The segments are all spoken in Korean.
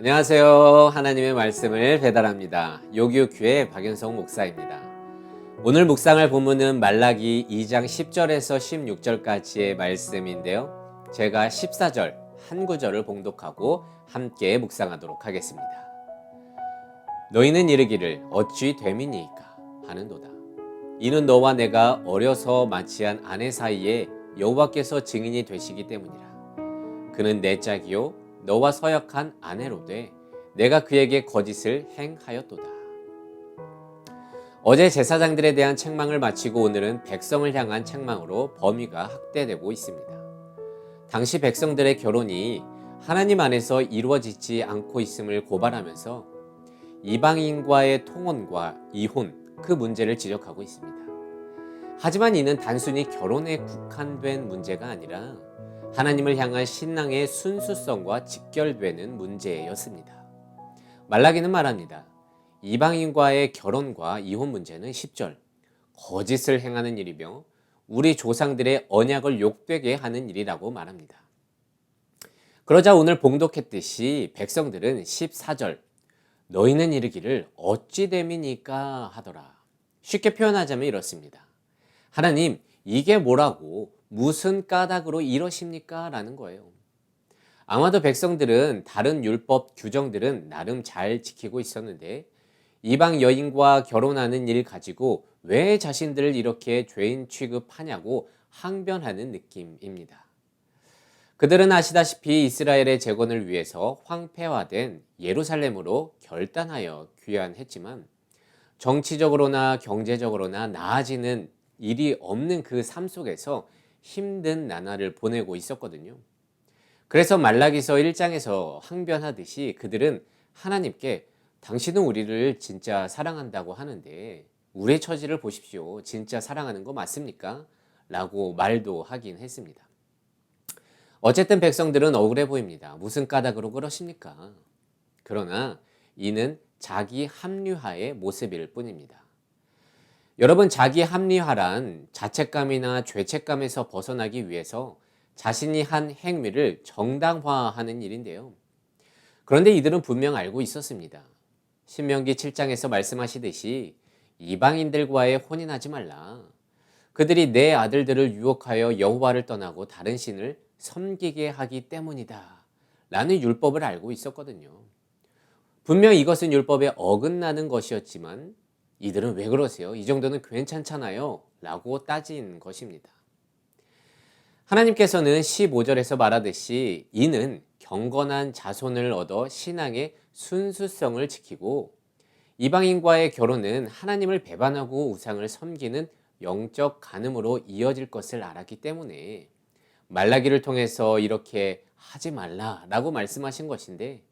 안녕하세요. 하나님의 말씀을 배달합니다. 요교교회 박연성 목사입니다. 오늘 묵상할 본문은 말라기 2장 10절에서 16절까지의 말씀인데요. 제가 14절 한 구절을 봉독하고 함께 묵상하도록 하겠습니다. 너희는 이르기를 어찌 됨이니까 하는도다. 이는 너와 내가 어려서 마치한 아내 사이에 여호와께서 증인이 되시기 때문이라. 그는 내 짝이요 너와 서약한 아내로 돼 내가 그에게 거짓을 행하였도다. 어제 제사장들에 대한 책망을 마치고 오늘은 백성을 향한 책망으로 범위가 확대되고 있습니다. 당시 백성들의 결혼이 하나님 안에서 이루어지지 않고 있음을 고발하면서 이방인과의 통혼과 이혼 그 문제를 지적하고 있습니다. 하지만 이는 단순히 결혼에 국한된 문제가 아니라 하나님을 향한 신앙의 순수성과 직결되는 문제였습니다. 말라기는 말합니다. 이방인과의 결혼과 이혼 문제는 10절 거짓을 행하는 일이며 우리 조상들의 언약을 욕되게 하는 일이라고 말합니다. 그러자 오늘 봉독했듯이 백성들은 14절 너희는 이르기를 어찌 됨이니까 하더라. 쉽게 표현하자면 이렇습니다. 하나님, 이게 뭐라고 무슨 까닭으로 이러십니까? 라는 거예요. 아마도 백성들은 다른 율법 규정들은 나름 잘 지키고 있었는데 이방 여인과 결혼하는 일 가지고 왜 자신들을 이렇게 죄인 취급하냐고 항변하는 느낌입니다. 그들은 아시다시피 이스라엘의 재건을 위해서 황폐화된 예루살렘으로 결단하여 귀환했지만 정치적으로나 경제적으로나 나아지는 일이 없는 그 삶 속에서 힘든 나날을 보내고 있었거든요. 그래서 말라기서 1장에서 항변하듯이 그들은 하나님께 당신은 우리를 진짜 사랑한다고 하는데 우리의 처지를 보십시오. 진짜 사랑하는 거 맞습니까? 라고 말도 하긴 했습니다. 어쨌든 백성들은 억울해 보입니다. 무슨 까닭으로 그러십니까? 그러나 이는 자기 합리화의 모습일 뿐입니다. 여러분, 자기 합리화란 자책감이나 죄책감에서 벗어나기 위해서 자신이 한 행위를 정당화하는 일인데요. 그런데 이들은 분명 알고 있었습니다. 신명기 7장에서 말씀하시듯이 이방인들과의 혼인하지 말라. 그들이 내 아들들을 유혹하여 여호와를 떠나고 다른 신을 섬기게 하기 때문이다. 라는 율법을 알고 있었거든요. 분명 이것은 율법에 어긋나는 것이었지만 이들은 왜 그러세요? 이 정도는 괜찮잖아요. 라고 따진 것입니다. 하나님께서는 15절에서 말하듯이 이는 경건한 자손을 얻어 신앙의 순수성을 지키고 이방인과의 결혼은 하나님을 배반하고 우상을 섬기는 영적 간음으로 이어질 것을 알았기 때문에 말라기를 통해서 이렇게 하지 말라라고 말씀하신 것인데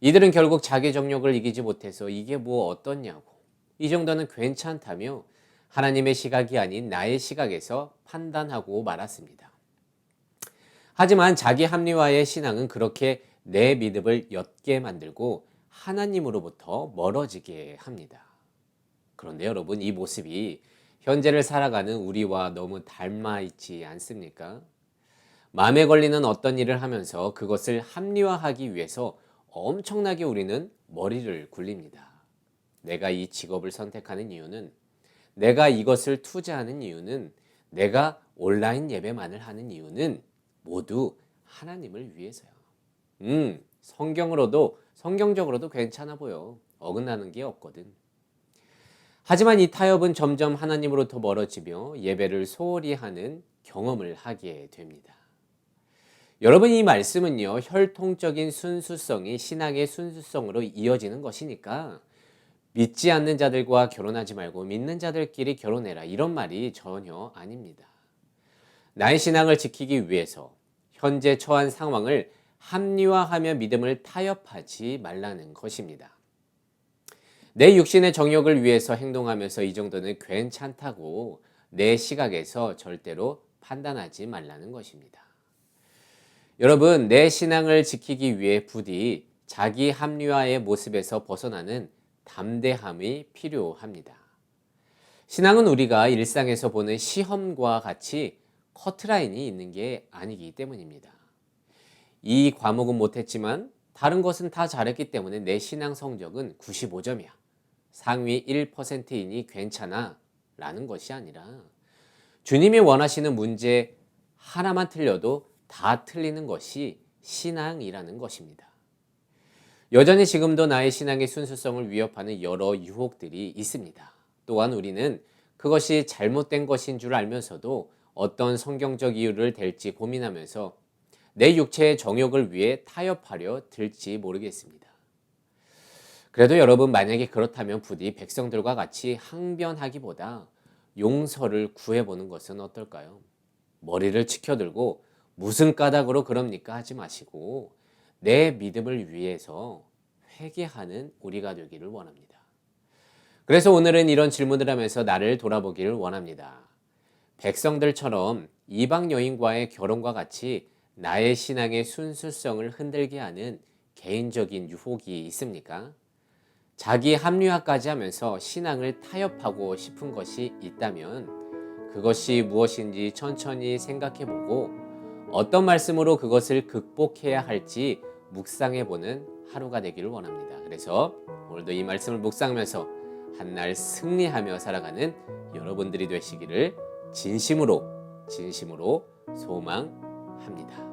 이들은 결국 자기 정력을 이기지 못해서 이게 뭐 어떻냐고 이 정도는 괜찮다며 하나님의 시각이 아닌 나의 시각에서 판단하고 말았습니다. 하지만 자기 합리화의 신앙은 그렇게 내 믿음을 옅게 만들고 하나님으로부터 멀어지게 합니다. 그런데 여러분, 이 모습이 현재를 살아가는 우리와 너무 닮아 있지 않습니까? 마음에 걸리는 어떤 일을 하면서 그것을 합리화하기 위해서 엄청나게 우리는 머리를 굴립니다. 내가 이 직업을 선택하는 이유는 내가 이것을 투자하는 이유는 내가 온라인 예배만을 하는 이유는 모두 하나님을 위해서요. 음, 성경으로도 성경적으로도 괜찮아 보여. 어긋나는 게 없거든. 하지만 이 타협은 점점 하나님으로부터 멀어지며 예배를 소홀히 하는 경험을 하게 됩니다. 여러분 이 말씀은요 혈통적인 순수성이 신앙의 순수성으로 이어지는 것이니까 믿지 않는 자들과 결혼하지 말고 믿는 자들끼리 결혼해라 이런 말이 전혀 아닙니다. 나의 신앙을 지키기 위해서 현재 처한 상황을 합리화하며 믿음을 타협하지 말라는 것입니다. 내 육신의 정욕을 위해서 행동하면서 이 정도는 괜찮다고 내 시각에서 절대로 판단하지 말라는 것입니다. 여러분, 내 신앙을 지키기 위해 부디 자기 합리화의 모습에서 벗어나는 담대함이 필요합니다. 신앙은 우리가 일상에서 보는 시험과 같이 커트라인이 있는 게 아니기 때문입니다. 이 과목은 못했지만 다른 것은 다 잘했기 때문에 내 신앙 성적은 95점이야. 상위 1%이니 괜찮아. 라는 것이 아니라 주님이 원하시는 문제 하나만 틀려도 다 틀리는 것이 신앙이라는 것입니다. 여전히 지금도 나의 신앙의 순수성을 위협하는 여러 유혹들이 있습니다. 또한 우리는 그것이 잘못된 것인 줄 알면서도 어떤 성경적 이유를 댈지 고민하면서 내 육체의 정욕을 위해 타협하려 들지 모르겠습니다. 그래도 여러분 만약에 그렇다면 부디 백성들과 같이 항변하기보다 용서를 구해보는 것은 어떨까요? 머리를 치켜들고 무슨 까닭으로 그럽니까 하지 마시고 내 믿음을 위해서 회개하는 우리가 되기를 원합니다. 그래서 오늘은 이런 질문을 하면서 나를 돌아보기를 원합니다. 백성들처럼 이방 여인과의 결혼과 같이 나의 신앙의 순수성을 흔들게 하는 개인적인 유혹이 있습니까? 자기 합리화까지 하면서 신앙을 타협하고 싶은 것이 있다면 그것이 무엇인지 천천히 생각해 보고 어떤 말씀으로 그것을 극복해야 할지 묵상해 보는 하루가 되기를 원합니다. 그래서 오늘도 이 말씀을 묵상하면서 한 날 승리하며 살아가는 여러분들이 되시기를 진심으로 진심으로 소망합니다.